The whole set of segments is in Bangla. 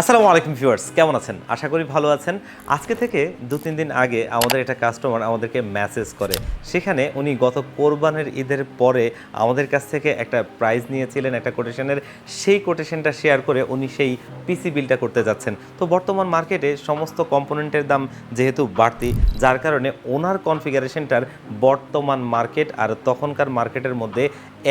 আসসালামু আলাইকুম ভিউয়ার্স, কেমন আছেন? আশা করি ভালো আছেন। আজকে থেকে দু তিন দিন আগে আমাদের একটা কাস্টমার আমাদেরকে মেসেজ করে। সেখানে উনি গত কোরবানের ঈদের পরে আমাদের কাছ থেকে একটা প্রাইজ নিয়েছিলেন, একটা কোটেশনের সেই কোটেশনটা শেয়ার করে উনি সেই পিসি বিলটা করতে যাচ্ছেন। তো বর্তমান মার্কেটে সমস্ত কম্পোনেন্টের দাম যেহেতু বাড়তি, যার কারণে ওনার কনফিগারেশনটার বর্তমান মার্কেট আর তখনকার মার্কেটের মধ্যে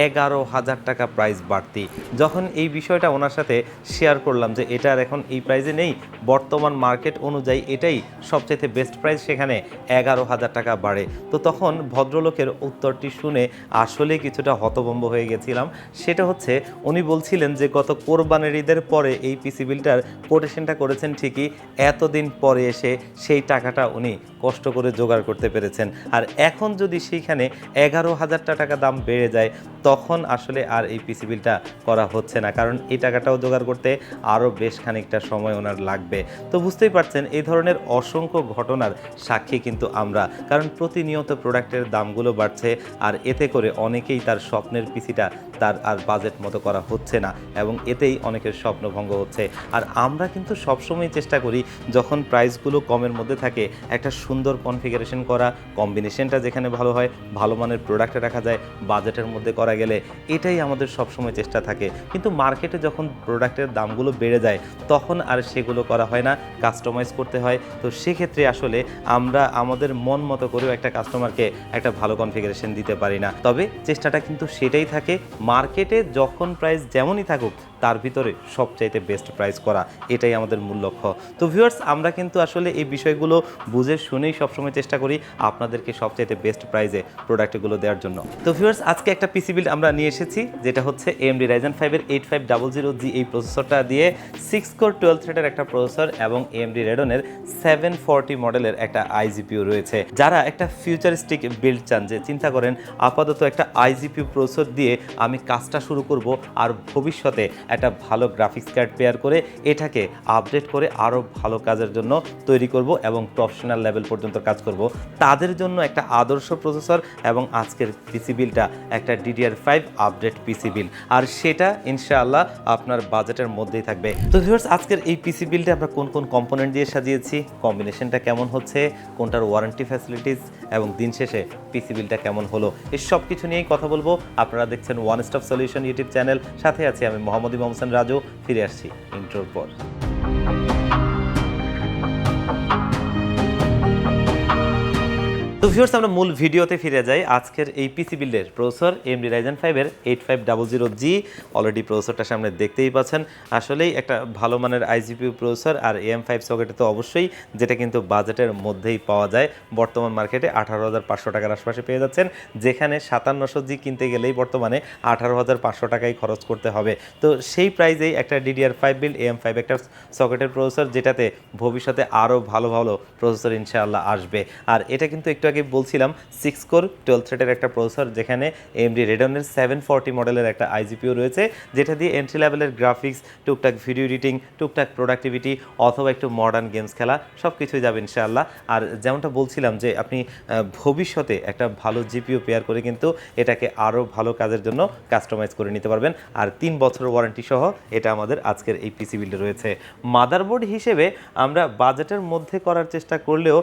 এগারো হাজার টাকা প্রাইস বাড়তি। যখন এই বিষয়টা ওনার সাথে শেয়ার করলাম যে এটার এখন এই প্রাইজে নেই। বর্তমান মার্কেট অনুযায়ী এটাই সবচেয়ে বেস্ট প্রাইস সেখানে এগারো হাজার টাকা বাড়ে। তো তখন ভদ্রলোকের উত্তরটি শুনে আসলে কিছুটা হতভম্ব হয়ে গেছিলাম। সেটা হচ্ছে, উনি বলছিলেন যে, গত কোরবানের ঈদের পরে এই পিসি বিলটার কোটেশনটা করেছেন ঠিকই। এতদিন পরে এসে সেই টাকাটা উনি কষ্ট করে জোগাড় করতে পেরেছেন। আর এখন যদি সেইখানে এগারো হাজার টাকা দাম বেড়ে যায়, তখন আসলে আর এই পিসি বিলটা করা হচ্ছে না। কারণ এই টাকাটাও জোগাড় করতে আরও বেশ খানিকটা সময় ওনার লাগবে। তো বুঝতেই পারছেন, এই ধরনের অসংখ্য ঘটনার সাক্ষী কিন্তু আমরা। কারণ প্রতিনিয়ত প্রোডাক্টের দামগুলো বাড়ছে, আর এতে করে অনেকেই তার স্বপ্নের পিসিটা তার আর বাজেট মতো করা হচ্ছে না, এবং এতেই অনেকের স্বপ্নভঙ্গ হচ্ছে। আর আমরা কিন্তু সবসময় চেষ্টা করি, যখন প্রাইসগুলো কমের মধ্যে থাকে, একটা সুন্দর কনফিগারেশন করা কম্বিনেশনটা যেখানে ভালো হয়, ভালো মানের প্রোডাক্টে রাখা যায় বাজেটের মধ্যে করা গেলে এটাই আমাদের সবসময় চেষ্টা থাকে। কিন্তু মার্কেটে যখন প্রোডাক্টের দামগুলো বেড়ে যায়, তখন আর সেগুলো করা হয় না কাস্টমাইজ করতে হয়। তো সেক্ষেত্রে আসলে আমরা আমাদের মন মতো করেও একটা কাস্টমারকে একটা ভালো কনফিগারেশন দিতে পারি না। তবে চেষ্টাটা কিন্তু সেটাই থাকে মার্কেটে যখন প্রাইস যেমনই থাকুক, তার ভিতরে সবচাইতে বেস্ট প্রাইস করা, এটাই আমাদের মূল লক্ষ্য। তো ভিউয়ার্স আমরা কিন্তু আসলে এই বিষয়গুলো বুঝে শুনেই সবসময় চেষ্টা করি আপনাদেরকে সবচাইতে বেস্ট প্রাইসে প্রোডাক্টগুলো দেওয়ার জন্য। তো ভিউয়ার্স আজকে একটা পিসি বিল আমরা নিয়ে এসেছি, যেটা হচ্ছে এমডি রাইজেন ফাইভের eight five double zero G এই প্রসেসরটা দিয়ে সিক্স কোর টুয়েলভ থ্রেডের একটা প্রসেসর এবং এমডি রেডনের সেভেন ফোরটি মডেলের একটা আইজিপিউ রয়েছে। যারা একটা ফিউচারিস্টিক বিল্ড চান, যে চিন্তা করেন আপাতত একটা আইজিপিউ প্রসেসর দিয়ে আমি কাজটা শুরু করব আর ভবিষ্যতে একটা ভালো গ্রাফিক্স কার্ড পেয়ার করে এটাকে আপডেট করে আরও ভালো কাজের জন্য তৈরি করব এবং প্রফেশনাল লেভেল পর্যন্ত কাজ করব। তাদের জন্য একটা আদর্শ প্রসেসর এবং আজকের পিসি বিলটা একটা DDR five update PC build. আর সেটা ইনশাআল্লাহ আপনার বাজেটের মধ্যেই থাকবে। তো ভিউয়ার্স আজকের এই পিসি বিলটা আমরা কোন কোন কম্পোনেন্ট দিয়ে সাজিয়েছি কম্বিনেশনটা কেমন হচ্ছে, কোনটার ওয়ারেন্টি ফ্যাসিলিটিস এবং দিন শেষে পিসি বিলটা কেমন হলো, এই সব কিছু নিয়েই কথা বলব। আপনারা দেখছেন one stop solution YouTube channel সাথে আছি আমি মোহাম্মদ ইমাম রাজু। ফিরে আসছি ইন্ট্রোর পর। তো ভিউয়ার্স আমরা মূল ভিডিওতে ফিরে যাই। আজকের এই পিসি বিল্ডের প্রসেসর এমডি রাইজেন ফাইভের eight five double zero G already প্রসেসরটা সামনে দেখতেই পাচ্ছেন। আসলেই একটা ভালো মানের আইজিপিউ প্রসেসর আর এম ফাইভ সকেটে তো অবশ্যই যেটা কিন্তু বাজেটের মধ্যেই পাওয়া যায়। বর্তমান মার্কেটে আঠারো হাজার পাঁচশো টাকার আশপাশে পেয়ে যাচ্ছেন। যেখানে সাতান্নশো জি কিনতে গেলেই বর্তমানে আঠারো হাজার পাঁচশো টাকাই খরচ করতে হবে। তো সেই প্রাইজেই একটা DDR five build AM five একটা সকেটের প্রসেসর যেটাতে ভবিষ্যতে আরও ভালো ভালো প্রসেসর ইনশাআল্লাহ আসবে। আর এটা কিন্তু একটু আগে বলছিলাম সিক্স কোর টুয়েলভ থ্রেডের একটা প্রসেসর যেখানে এমডি রেডনের সেভেন ফর্টি মডেলের একটা আইজিপিও রয়েছে, যেটা দিয়ে এন্ট্রি লেভেলের গ্রাফিক্স টুকটাক ভিডিও এডিটিং টুকটাক প্রোডাক্টিভিটি অথবা একটু মডার্ন গেমস খেলা সব কিছুই যাবে ইনশাআল্লাহ। আর যেমনটা বলছিলাম যে, আপনি ভবিষ্যতে একটা ভালো জিপিও পেয়ার করে কিন্তু এটাকে আরও ভালো কাজের জন্য কাস্টমাইজ করে নিতে পারবেন। আর তিন বছরের ওয়ারেন্টি সহ এটা আমাদের আজকের এই পিসি বিল্ডে রয়েছে। মাদারবোর্ড হিসেবে আমরা বাজেটের মধ্যে করার চেষ্টা করলেও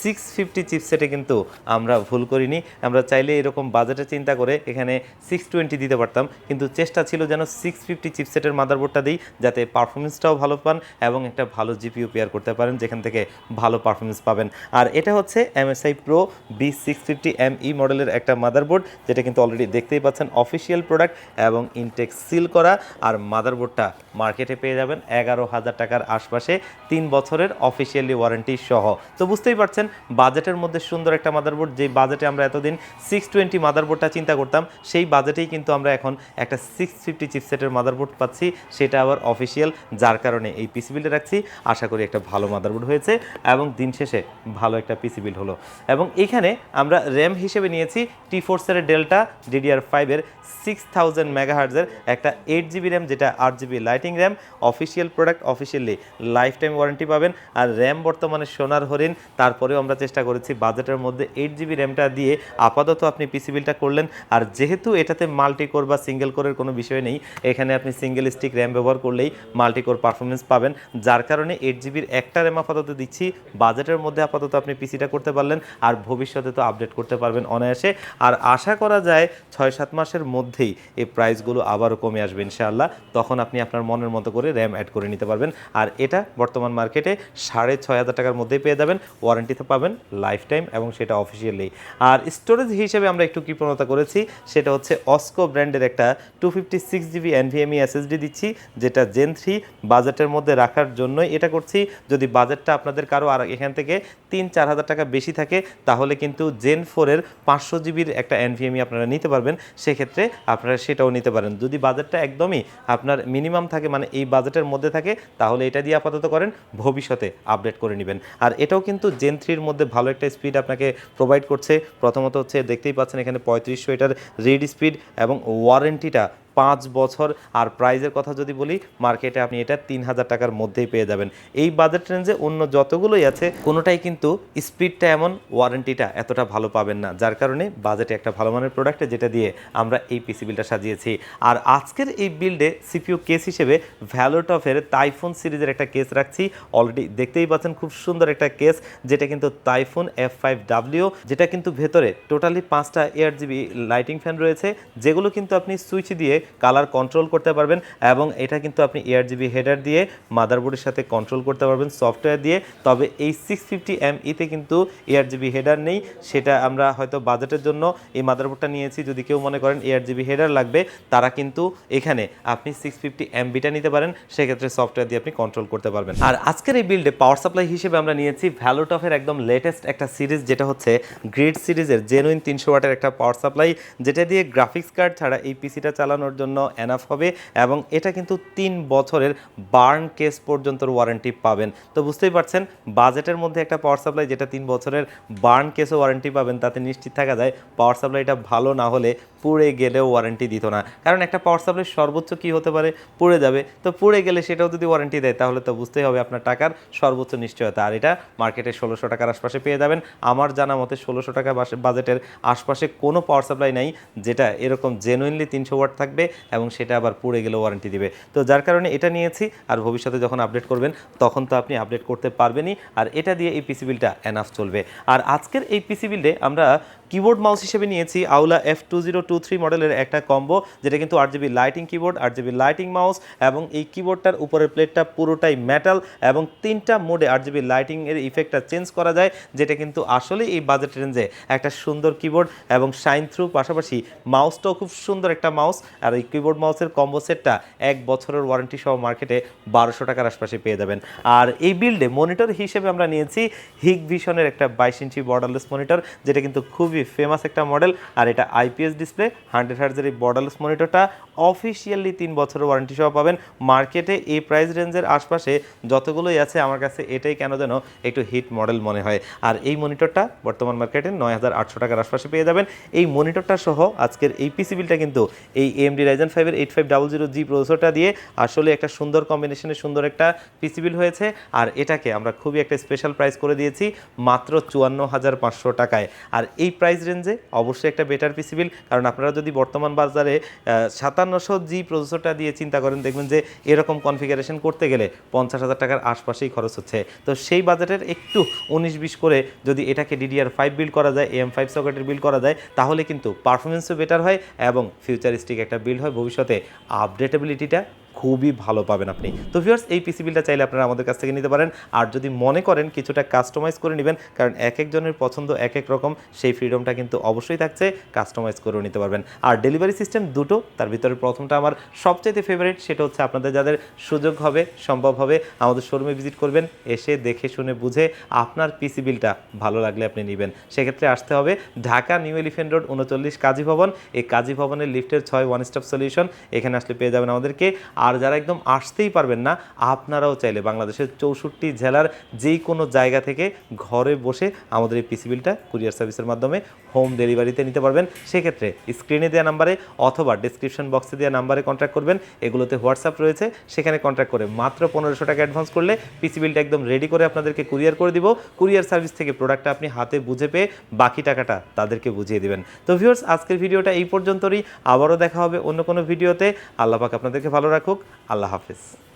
সিক্স ফিফটি চিপসেটে কিন্তু আমরা ভুল করিনি। আমরা চাইলে এরকম বাজেটে চিন্তা করে এখানে সিক্স টোয়েন্টি দিতে পারতাম। কিন্তু চেষ্টা ছিল যেন সিক্স ফিফটি চিপসেটের মাদারবোর্ডটা দিই, যাতে পারফরমেন্সটাও ভালো পান এবং একটা ভালো জিপিও পেয়ার করতে পারেন, যেখান থেকে ভালো পারফরমেন্স পাবেন। আর এটা হচ্ছে MSI pro B six fifty M E মডেলের একটা মাদারবোর্ড যেটা কিন্তু অলরেডি দেখতেই পাচ্ছেন অফিসিয়াল প্রোডাক্ট এবং ইনটেক সিল করা। আর মাদারবোর্ডটা মার্কেটে পেয়ে যাবেন এগারো হাজার টাকার আশপাশে, তিন বছরের অফিসিয়ালি ওয়ারেন্টি সহ। তো বুঝতেই পারছেন বাজেটের মধ্যে সুন্দর একটা মাদারবোর্ড যে বাজেটে আমরা এতদিন সিক্স টোয়েন্টি মাদারবোর্ডটা চিন্তা করতাম, সেই বাজেটেই কিন্তু আমরা এখন একটা সিক্স ফিফটি চিপসেটের মাদারবোর্ড পাচ্ছি, সেটা আবার অফিসিয়াল যার কারণে এই পিসি বিল্ডে রাখছি। আশা করি একটা ভালো মাদারবোর্ড হয়েছে এবং দিন শেষে ভালো একটা পিসি বিল্ড হলো। এবং এখানে আমরা র্যাম হিসেবে নিয়েছি টি ফোর্সের ডেল্টা ডিডিআর ফাইভের সিক্স থাউজেন্ড মেগাহার্জের একটা এইট জিবি র্যাম যেটা আট GB lighting RAM official product officially lifetime warranty পাবেন। আর র্যাম বর্তমানে সোনার হরিণ, তারপরেও আমরা চেষ্টা করেছি বাজেটের মধ্যে মধ্যে এইট জিবি র্যামটা দিয়ে আপাতত আপনি পিসি বিলটা করলেন। আর যেহেতু এটাতে মাল্টি কোর বা সিঙ্গেল কোরের কোনো বিষয় নেই, এখানে আপনি সিঙ্গেল স্টিক র্যাম ব্যবহার করলেই মাল্টি কোর পারফরমেন্স পাবেন। যার কারণে এইট জিবির একটা র্যাম আপাতত দিচ্ছি বাজেটের মধ্যে আপাতত আপনি পিসিটা করতে পারলেন আর ভবিষ্যতে তো আপডেট করতে পারবেন অনায়াসে। আর আশা করা যায় ছয় সাত মাসের মধ্যেই এই প্রাইসগুলো আবারও কমে আসবে ইনশাআল্লাহ। তখন আপনি আপনার মনের মতো করে র্যাম অ্যাড করে নিতে পারবেন। আর এটা বর্তমান মার্কেটে সাড়ে ছয় হাজার টাকার মধ্যেই পেয়ে যাবেন। ওয়ারেন্টিতে পাবেন লাইফ টাইম এবং সেটা অফিসিয়ালি আর স্টোরেজ হিসেবে আমরা একটু কৃপণতা করেছি, সেটা হচ্ছে অস্কো ব্র্যান্ডের একটা two fifty six GB NVMe SSD দিচ্ছি, যেটা জেন থ্রি বাজেটের মধ্যে রাখার জন্যই এটা করছি। যদি বাজেটটা আপনাদের কারও আর এখান থেকে তিন চার হাজার টাকা বেশি থাকে, তাহলে কিন্তু জেন ফোরের পাঁচশো জিবির একটা এনভিএমই আপনারা নিতে পারবেন, সেক্ষেত্রে আপনারা সেটাও নিতে পারেন। যদি বাজেটটা একদমই আপনার মিনিমাম থাকে মানে এই বাজেটের মধ্যে থাকে, তাহলে এটা দিয়ে আপাতত করেন, ভবিষ্যতে আপডেট করে নেবেন। আর এটাও কিন্তু জেন থ্রির মধ্যে ভালো একটা স্পিড আপনাকে প্রোভাইড করছে। প্রথমত হচ্ছে দেখতেই পাচ্ছেন এখানে পঁয়ত্রিশশো এটার রিড স্পিড এবং ওয়ারেন্টিটা পাঁচ বছর। আর প্রাইজের কথা যদি বলি, মার্কেটে আপনি এটা তিন হাজার টাকার মধ্যেই পেয়ে যাবেন। এই বাজেট রেঞ্জে অন্য যতগুলোই আছে, কোনোটাই কিন্তু স্পিডটা এমন ওয়ারেন্টিটা এতটা ভালো পাবেন না। যার কারণে বাজেটে একটা ভালো মানের প্রোডাক্ট যেটা দিয়ে আমরা এই পিসি বিলটা সাজিয়েছি। আর আজকের এই বিল্ডে সিপিইউ কেস হিসেবে ভ্যালোটফের তাইফোন সিরিজের একটা কেস রাখছি। অলরেডি দেখতেই পাচ্ছেন খুব সুন্দর একটা কেস যেটা কিন্তু তাইফোন এফ ফাইভ ডাব্লিউ যেটা কিন্তু ভেতরে টোটালি পাঁচটা এয়ার জিবি লাইটিং ফ্যান রয়েছে। যেগুলো কিন্তু আপনি সুইচ দিয়ে কালার কন্ট্রোল করতে পারবেন এবং এটা কিন্তু আপনি এয়ার জিবি হেডার দিয়ে মাদারবোর্ডের সাথে কন্ট্রোল করতে পারবেন সফটওয়্যার দিয়ে। তবে এই সিক্স ফিফটি এম ইতে কিন্তু এয়ার জিবি হেডার নেই। সেটা আমরা হয়তো বাজেটের জন্য এই মাদারবোর্ডটা নিয়েছি। যদি কেউ মনে করেন এয়ার জিবি হেডার লাগবে, তারা কিন্তু এখানে আপনি সিক্স ফিফটি এমবিটা নিতে পারেন। সেক্ষেত্রে সফটওয়্যার দিয়ে আপনি কন্ট্রোল করতে পারবেন। আর আজকের এই বিল্ডে পাওয়ার সাপ্লাই হিসেবে আমরা নিয়েছি ভ্যালোটফের একদম লেটেস্ট একটা সিরিজ যেটা হচ্ছে গ্রিড সিরিজের জেনুইন তিনশো ওয়াটের একটা পাওয়ার সাপ্লাই যেটা দিয়ে গ্রাফিক্স কার্ড ছাড়া এই পিসিটা চালানোর জন্য এনাফ হবে এবং এটা কিন্তু তিন বছরের বার্ন কেস পর্যন্ত ওয়ারেন্টি পাবেন। তো বুঝতেই পারছেন বাজেটের মধ্যে একটা পাওয়ার সাপ্লাই যেটা তিন বছরের বার্ন কেসও ওয়ারেন্টি পাবেন, তাতে নিশ্চিত থাকা যায় পাওয়ার সাপ্লাইটা ভালো না হলে পুড়ে গেলেও ওয়ারেন্টি দিত না। কারণ একটা পাওয়ার সাপ্লাই সর্বোচ্চ কি হতে পারে? পুড়ে যাবে। তো পুড়ে গেলে সেটাও যদি ওয়ারেন্টি দেয়, তাহলে তো বুঝতেই হবে আপনার টাকার সর্বোচ্চ নিশ্চয়তা। আর এটা মার্কেটে ষোলোশো টাকার আশপাশে পেয়ে যাবেন। আমার জানা মতে ষোলোশো টাকা বাজেটের আশপাশে কোনো পাওয়ার সাপ্লাই নাই, যেটা এরকম জেনুইনলি তিনশো ওয়াট থাকবে এবং সেটা আবার পুড়ে গেলেও ওয়ারেন্টি দিবে। তো যার কারণে এটা নিয়েছি। আর ভবিষ্যতে যখন আপডেট করবেন, তখন তো আপনি আপডেট করতে পারবেনই। আর এটা দিয়ে এই পিসি বিলটা এনাফ চলবে। আর আজকের এই পিসি বিল্ডে আমরা কিবোর্ড মাউস হিসেবে নিয়েছি Aula F two zero two three মডেলের একটা কম্বো যেটা কিন্তু আট জিবি লাইটিং কিবোর্ড আট জিবি লাইটিং মাউস এবং এই কিবোর্ডটার উপরের প্লেটটা পুরোটাই মেটাল এবং তিনটা মোডে আট জিবি লাইটিংয়ের ইফেক্টটা চেঞ্জ করা যায়, যেটা কিন্তু আসলে এই বাজেট রেঞ্জে একটা সুন্দর কিবোর্ড এবং শাইন থ্রু পাশাপাশি মাউসটাও খুব সুন্দর একটা মাউস আর এই কিবোর্ড মাউসের কম্বো সেটটা এক বছরের ওয়ারেন্টি সহ মার্কেটে বারোশো টাকার আশপাশে পেয়ে যাবেন। আর এই বিল্ডে মনিটর হিসেবে আমরা নিয়েছি হিগ ভিশনের একটা বাইশ ইঞ্চি বর্ডারলেস মনিটর যেটা কিন্তু খুবই ফেমাস একটা মডেল আর এটা আইপিএস ডিসপ্লে হান্ড্রেড হার্জের এই বর্ডারলেস মনিটরটা অফিসিয়ালি তিন বছরের ওয়ারেন্টি সহ পাবেন। মার্কেটে এই প্রাইস রেঞ্জের আশপাশে যতগুলোই আছে, আমার কাছে এটাই কেন যেন একটু হিট মডেল মনে হয়। আর এই মনিটরটা বর্তমান মার্কেটে নয় হাজার আটশো টাকার আশপাশে পেয়ে যাবেন। এই মনিটরটা সহ আজকের এই পিসি বিলটা কিন্তু এই এমডি রাইজেন ফাইভের eight five double zero G প্রসেসরটা দিয়ে আসলে একটা সুন্দর কম্বিনেশনে সুন্দর একটা পিসি বিল হয়েছে। আর এটাকে আমরা খুবই একটা স্পেশাল প্রাইস করে দিয়েছি, মাত্র চুয়ান্ন হাজার পাঁচশো টাকায়। আর এই প্রাইস রেঞ্জে অবশ্যই একটা বেটার পিসি বিল কারণ আপনারা যদি বর্তমান বাজারে সাতান্নশো জি প্রসেসরটা দিয়ে চিন্তা করেন, দেখবেন যে এরকম কনফিগারেশন করতে গেলে পঞ্চাশ হাজার টাকার আশপাশেই খরচ হচ্ছে। তো সেই বাজেটের একটু উনিশ বিশ করে যদি এটাকে ডিডিআর ফাইভ বিল্ড করা যায় এম ফাইভ সকেটের বিল্ড করা যায়, তাহলে কিন্তু পারফরমেন্সও বেটার হয় এবং ফিউচারিস্টিক একটা বিল্ড হয়। ভবিষ্যতে আপডেটেবিলিটিটা খুবই ভালো পাবেন আপনি। তো ভিউয়ার্স এই পিসি বিলটা চাইলে আপনারা আমাদের কাছ থেকে নিতে পারেন। আর যদি মনে করেন কিছুটা কাস্টমাইজ করে নেবেন, কারণ এক একজনের পছন্দ এক এক রকম, সেই ফ্রিডমটা কিন্তু অবশ্যই থাকছে কাস্টমাইজ করেও নিতে পারবেন। আর ডেলিভারি সিস্টেম দুটো, তার ভিতরে প্রথমটা আমার সবচাইতে ফেভারিট সেটা হচ্ছে আপনাদের যাদের সুযোগ হবে, সম্ভব হবে, আমাদের শোরুমে ভিজিট করবেন, এসে দেখে শুনে বুঝে আপনার পিসি বিলটা ভালো লাগলে আপনি নেবেন। সেক্ষেত্রে আসতে হবে ঢাকা নিউ এলিফেন্ট রোড, উনচল্লিশ কাজী ভবন। এই কাজী ভবনের লিফটের ছয় ওয়ান স্টপ সলিউশন এখানে আসলে পেয়ে যাবেন আমাদেরকে। আর যারা একদম আসতেই পারবেন না, আপনারাও চাইলে বাংলাদেশের চৌষট্টি জেলার যেই কোনো জায়গা থেকে ঘরে বসে আমাদের এই পিসি বিলটা কুরিয়ার সার্ভিসের মাধ্যমে হোম ডেলিভারিতে নিতে পারবেন। সেক্ষেত্রে স্ক্রিনে দেওয়া নাম্বারে অথবা ডিসক্রিপশন বক্সে দেওয়া নাম্বারে কন্ট্যাক্ট করবেন। এগুলোতে হোয়াটসঅ্যাপ রয়েছে। সেখানে কন্ট্যাক্ট করে মাত্র পনেরোশো টাকা অ্যাডভান্স করলে পিসি বিলটা একদম রেডি করে আপনাদেরকে কুরিয়ার করে দিব। কুরিয়ার সার্ভিস থেকে প্রোডাক্টটা আপনি হাতে বুঝে পেয়ে বাকি টাকাটা তাদেরকে বুঝিয়ে দেবেন। তো ভিউয়ার্স আজকের ভিডিওটা এই পর্যন্তই আবারও দেখা হবে অন্য কোনো ভিডিওতে। আল্লাহ পাক আপনাদেরকে ভালো রাখুক। আল্লাহ হাফিজ।